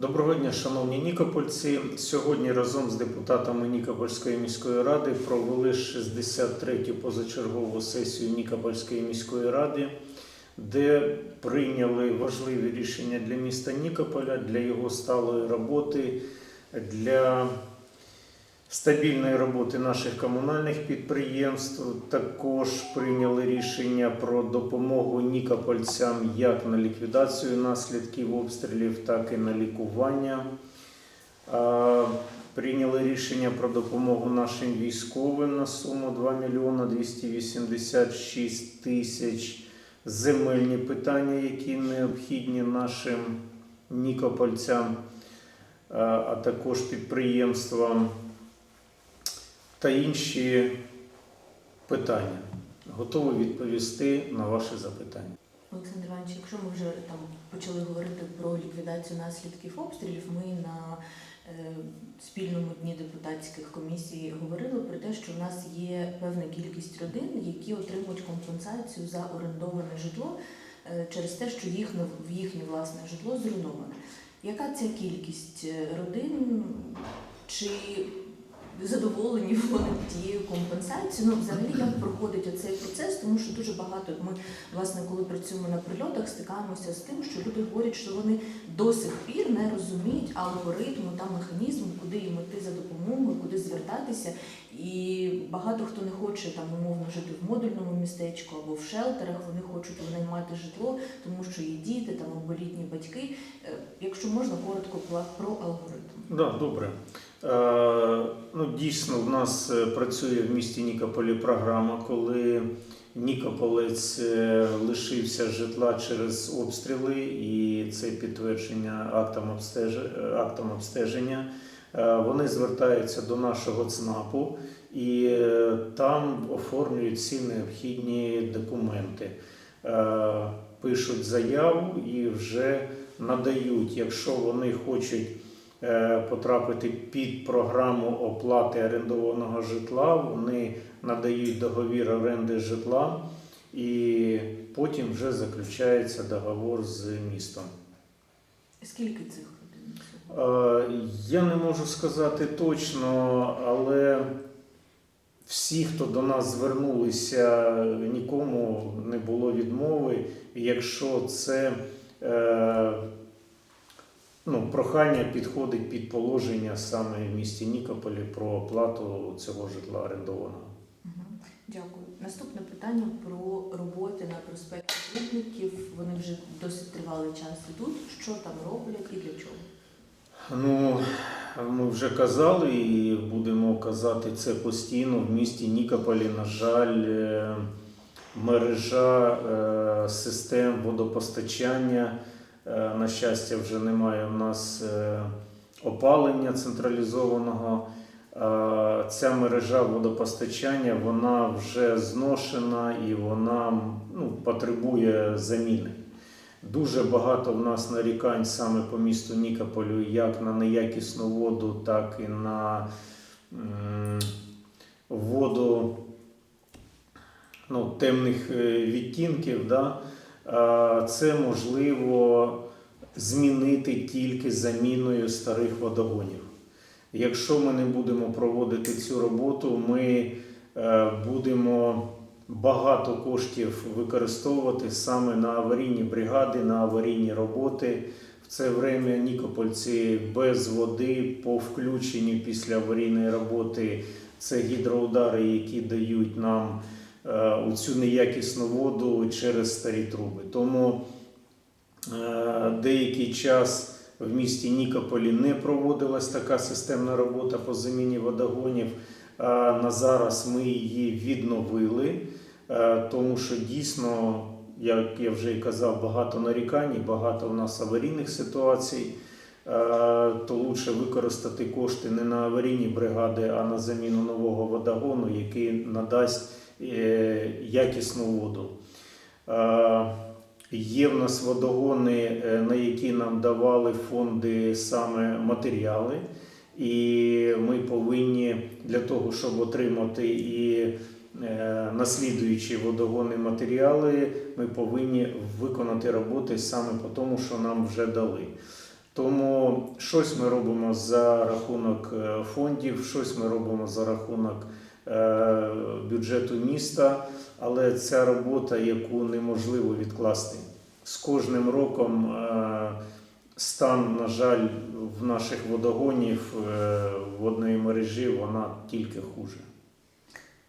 Доброго дня, шановні нікопольці. Сьогодні разом з депутатами Нікопольської міської ради провели 63-ю позачергову сесію Нікопольської міської ради, де прийняли важливі рішення для міста Нікополя, для його сталої роботи, для стабільної роботи наших комунальних підприємств. Також прийняли рішення про допомогу нікопольцям як на ліквідацію наслідків обстрілів, так і на лікування. Прийняли рішення про допомогу нашим військовим на суму 2 мільйона 286 тисяч. Земельні питання, які необхідні нашим нікопольцям, а також підприємствам та інші питання. Готовий відповісти на ваші запитання. Олександр Іванович, якщо ми вже там почали говорити про ліквідацію наслідків обстрілів, ми на е, спільному дні депутатських комісій говорили про те, що в нас є певна кількість родин, які отримують компенсацію за орендоване житло е, через те, що їхнє, в їхнє власне житло зруйноване. Яка ця кількість е, родин? Чи задоволені вони тією компенсацією? Ну, взагалі, як проходить оцей процес, тому що дуже багато ми, власне, коли працюємо на прильотах, стикаємося з тим, що люди говорять, що вони до сих пір не розуміють алгоритму та механізму, куди їм йти за допомогою, куди звертатися. І багато хто не хоче там умовно жити в модульному містечку або в шелтерах. Вони хочуть винаймати житло, тому що є діти там або літні батьки. Е, Якщо можна коротко про алгоритм. Да, добре. Е, ну, дійсно, в нас е, працює в місті Нікополі програма, коли Нікополець е, лишився житла через обстріли, і це підтвердження актом, обстеж... е, актом обстеження. Вони звертаються до нашого ЦНАПу і там оформлюють всі необхідні документи. Пишуть заяву і вже надають, якщо вони хочуть потрапити під програму оплати орендованого житла, вони надають договір оренди житла і потім вже заключається договор з містом. Скільки цих? Е, Я не можу сказати точно, але всі, хто до нас звернулися, нікому не було відмови. Якщо це е, ну, прохання підходить під положення саме в місті Нікополі про оплату цього житла орендованого. Дякую. Наступне питання про роботи на проспекті Рудників. Вони вже досить тривалий час ідуть. Що там роблять і для чого? Ну, ми вже казали і будемо казати це постійно. В місті Нікополі, на жаль, е, мережа е, систем водопостачання. Е, На щастя, вже немає у нас е, опалення централізованого. Е, Ця мережа водопостачання вона вже зношена і вона ну, потребує заміни. Дуже багато в нас нарікань саме по місту Нікополю, як на неякісну воду, так і на воду ну, темних відтінків. Да? А, Це можливо змінити тільки заміною старих водогонів. Якщо ми не будемо проводити цю роботу, ми е, будемо багато коштів використовувати саме на аварійні бригади, на аварійні роботи. В це время Нікопольці без води по включенні після аварійної роботи. Це гідроудари, які дають нам е, у цю неякісну воду через старі труби. Тому е, деякий час в місті Нікополі не проводилась така системна робота по заміні водогонів. На зараз ми її відновили, е, тому що дійсно, як я вже і казав, багато нарікань, багато у нас аварійних ситуацій. Е, То лучше використати кошти не на аварійні бригади, а на заміну нового водогону, який надасть е, якісну воду. Е, Є в нас водогони, е, на які нам давали фонди саме матеріали. І ми повинні для того, щоб отримати і е, наслідуючі водогони матеріали, ми повинні виконати роботи саме по тому, що нам вже дали. Тому щось ми робимо за рахунок е, фондів, щось ми робимо за рахунок е, бюджету міста, але ця робота, яку неможливо відкласти. З кожним роком е, стан, на жаль, в наших водогонів е, водної мережі вона тільки хуже.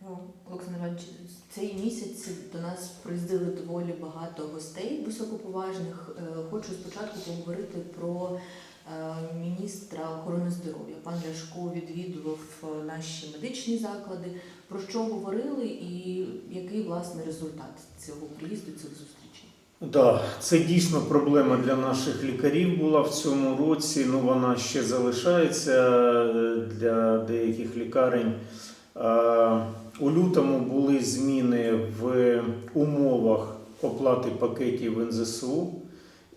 Ну, Олександр Іванович, цей місяць до нас приїздили доволі багато гостей високоповажних. Е, Хочу спочатку поговорити про е, міністра охорони здоров'я. Пан Ляшко відвідував е, наші медичні заклади. Про що говорили і який власне результат цього приїзду, цих зустрічей? Да, це дійсно проблема для наших лікарів була в цьому році. Ну вона ще залишається е, для деяких лікарень. Е, У лютому були зміни в умовах оплати пакетів НЗСУ.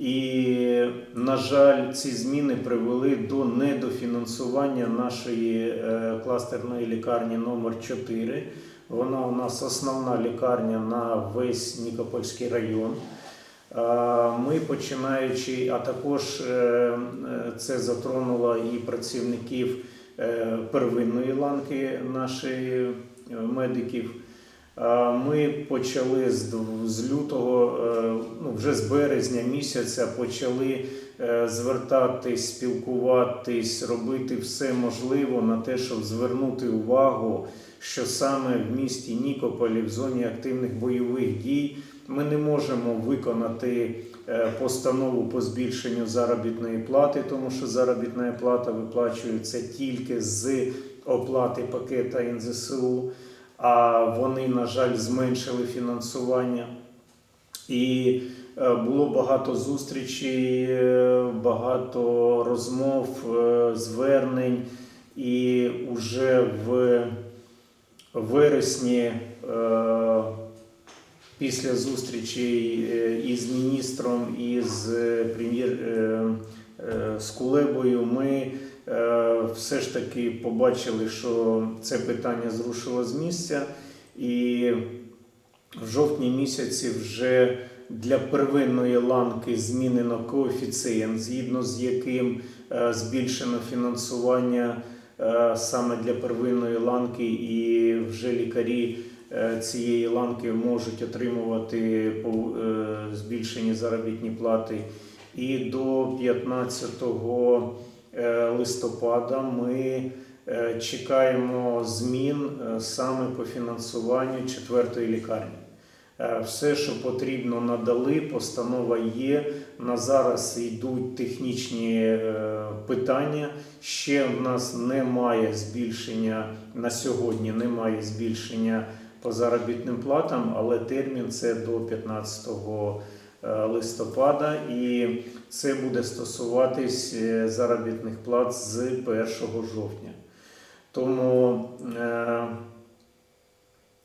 І, на жаль, ці зміни привели до недофінансування нашої е, кластерної лікарні номер 4 Вона у нас основна лікарня на весь Нікопольський район. Ми починаючи, а також е, е, це затронуло і працівників первинної ланки нашої медиків. Е, Ми почали з, лютого, е, ну вже з березня місяця почали е, звертатись, спілкуватись, робити все можливе на те, щоб звернути увагу, що саме в місті Нікополі в зоні активних бойових дій ми не можемо виконати постанову по збільшенню заробітної плати, тому що заробітна плата виплачується тільки з оплати пакета НЗСУ, а вони, на жаль, зменшили фінансування. І е, було багато зустрічей, е, багато розмов, е, звернень, і вже в вересні. після зустрічі із міністром і з прем'єр з Кулебою ми все ж таки побачили, що це питання зрушило з місця, і в жовтні місяці вже для первинної ланки змінено коефіцієнт, згідно з яким е, збільшено фінансування е, саме для первинної ланки, і вже лікарі е, цієї ланки можуть отримувати е, збільшені заробітні плати. І до 15 е, листопада ми е, чекаємо змін е, саме по фінансуванню четвертої лікарні. Е, Все, що потрібно, надали. Постанова є. На зараз йдуть технічні е, питання. Ще в нас немає збільшення на сьогодні. Немає збільшення по заробітним платам, але термін це до 15 е, листопада, і це буде стосуватись е, заробітних плат з 1 жовтня. Тому е,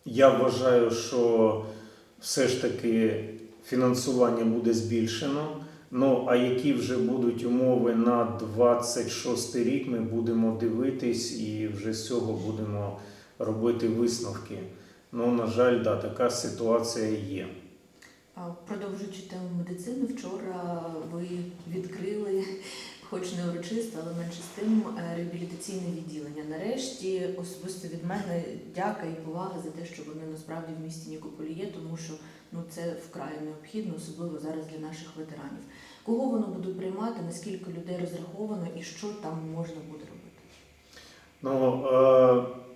я вважаю, що все ж таки фінансування буде збільшено. Ну а які вже будуть умови на 26 рік, ми будемо дивитись і вже з цього будемо робити висновки. Ну, на жаль, да, така ситуація є. Продовжуючи тему медицини, вчора ви відкрили, хоч не урочисто, але менше з тим, е, реабілітаційне відділення. Нарешті особисто від мене дяка і повага за те, що вони насправді в місті Нікополі є, тому що ну це вкрай необхідно, особливо зараз для наших ветеранів. Кого воно буде приймати, наскільки людей розраховано і що там можна буде робити? Ну, е,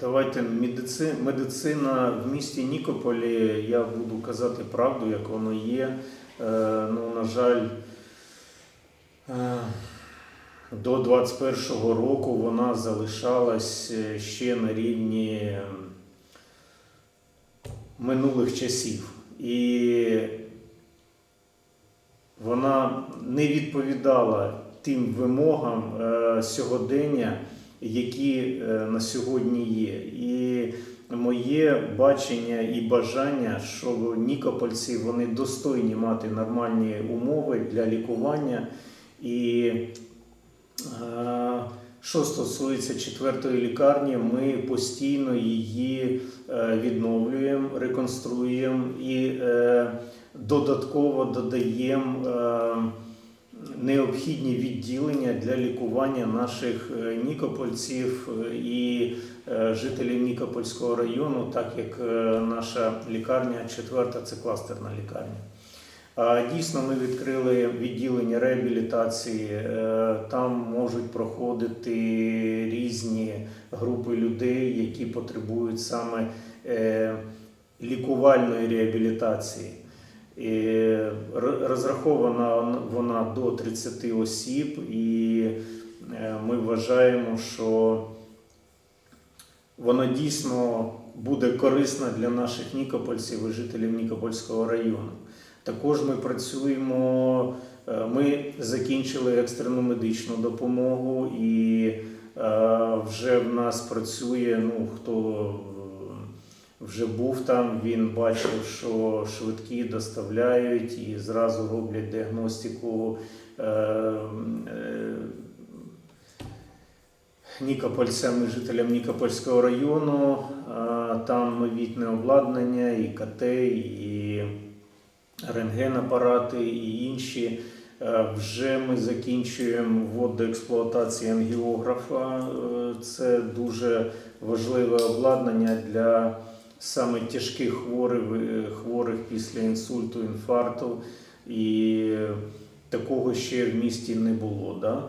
давайте медици, медицина в місті Нікополі, я буду казати правду, як воно є. Е, ну, на жаль, е, до 21-го року вона залишалась е, ще на рівні минулих часів. І вона не відповідала тим вимогам е, сьогодення, які е, на сьогодні є. І моє бачення і бажання, що нікопольці вони достойні мати нормальні умови для лікування. І е, що стосується четвертої лікарні, ми постійно її е, відновлюємо, реконструюємо і додатково додаємо необхідні відділення для лікування наших е, нікопольців е, і е, жителів Нікопольського району, так як наша лікарня четверта це кластерна лікарня. Дійсно, ми відкрили відділення реабілітації. Там можуть проходити різні групи людей, які потребують саме лікувальної реабілітації. Розрахована вона до 30 осіб, і е, ми вважаємо, що вона дійсно буде корисна для наших нікопольців і жителів Нікопольського району. Також ми працюємо, е, ми закінчили екстрену медичну допомогу, і е, вже в нас працює, ну хто вже був там, він бачив, що швидкі доставляють і зразу роблять діагностику. е, е, Нікопольцям жителям Нікопольського району. А, Там новітне обладнання, і КТ, і рентген-апарати, і інші. Е, Вже ми закінчуємо ввод до експлуатації ангіографа. Е, Це дуже важливе обладнання для саме тяжких хворих, е, хворих після інсульту, інфаркту. І такого ще в місті не було. Да?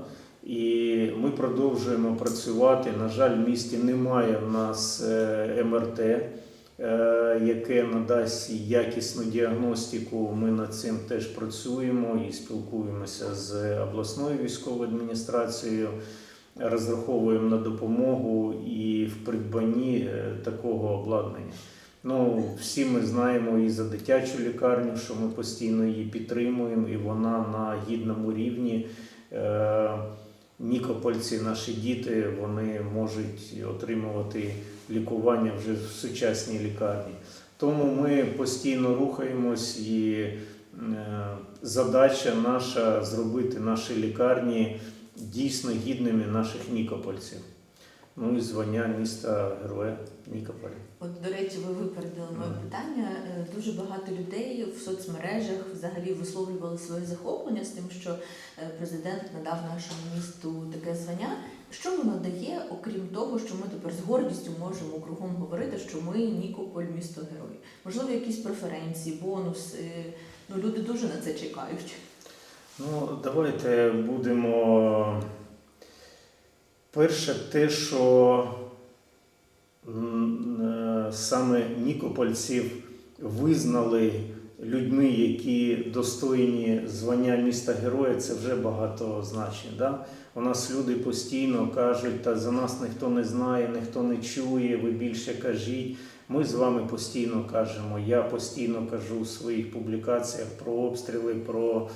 І ми продовжуємо працювати. На жаль, в місті немає в нас е, МРТ, е, яке надасть якісну діагностику. Ми над цим теж працюємо і спілкуємося з обласною військовою адміністрацією. Розраховуємо на допомогу і в придбанні е, такого обладнання. Ну, всі ми знаємо і за дитячу лікарню, що ми постійно її підтримуємо, і вона на гідному рівні. Е, Нікопольці, наші діти, вони можуть отримувати лікування вже в сучасній лікарні. Тому ми постійно рухаємось, і е, задача наша зробити наші лікарні дійсно гідними наших нікопольців. Ну і звання міста Героя Нікополя. От, до речі, ви випередили моє питання. Е, Дуже багато людей в соцмережах взагалі висловлювали своє захоплення з тим, що е, президент надав нашому місту таке звання. Що воно дає, окрім того, що ми тепер з гордістю можемо кругом говорити, що ми Нікополь, місто герой? Можливо, якісь преференції, бонуси. Ну люди дуже на це чекають. Ну, давайте будемо. Перше, те, що е, саме Нікопольців визнали людьми, які достойні звання міста героя, це вже багато значить. Да? У нас люди постійно кажуть, та за нас ніхто не знає, ніхто не чує, ви більше кажіть. Ми з вами постійно кажемо. Я постійно кажу у своїх публікаціях про обстріли, про,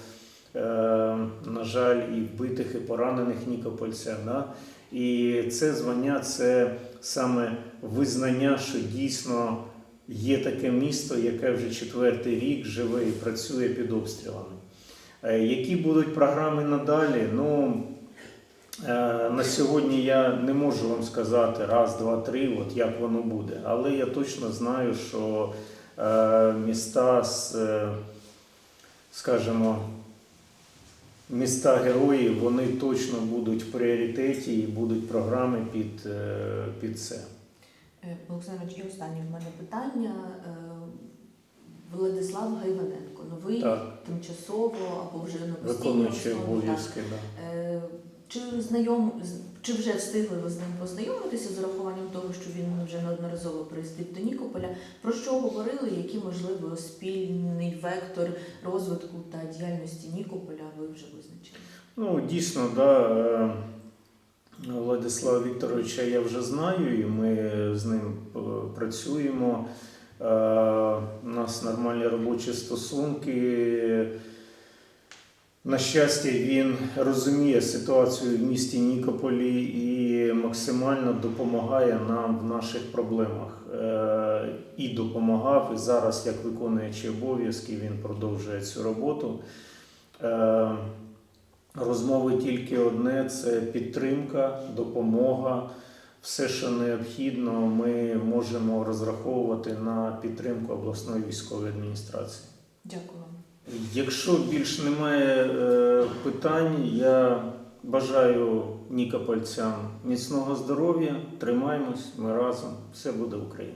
на жаль, і вбитих, і поранених нікопольців. Да? І це звання це саме визнання, що дійсно є таке місто, яке вже четвертий рік живе і працює під обстрілами. Е, Які будуть програми надалі? Ну, е, на сьогодні я не можу вам сказати раз, два, три, от як воно буде. Але я точно знаю, що е, міста з, скажімо, міста герої, вони точно будуть в пріоритеті і будуть програми під, е, під це. Олександрович, і останнє в мене питання. Е, Владислав Гайваненко, новий Так, тимчасово або вже на постійній виконуючи основі, обов'язки. Да. Чи знайом чи вже встигли ви з ним познайомитися з урахуванням того, що він вже неодноразово приїздив до Нікополя? Про що говорили? Який можливо спільний вектор розвитку та діяльності Нікополя ви вже визначили? Ну, дійсно, да, е, Владислава Вікторовича я вже знаю, і ми з ним е, працюємо. Е, У нас нормальні робочі стосунки. На щастя, він розуміє ситуацію в місті Нікополі і максимально допомагає нам в наших проблемах. Е, І допомагав, і зараз, як виконуючий обов'язки, він продовжує цю роботу. Е, Розмови тільки одне це підтримка, допомога. Все, що необхідно, ми можемо розраховувати на підтримку обласної військової адміністрації. Дякую. Якщо більш немає е, питань, я бажаю нікопольцям міцного здоров'я, тримаємось, ми разом, все буде Україна.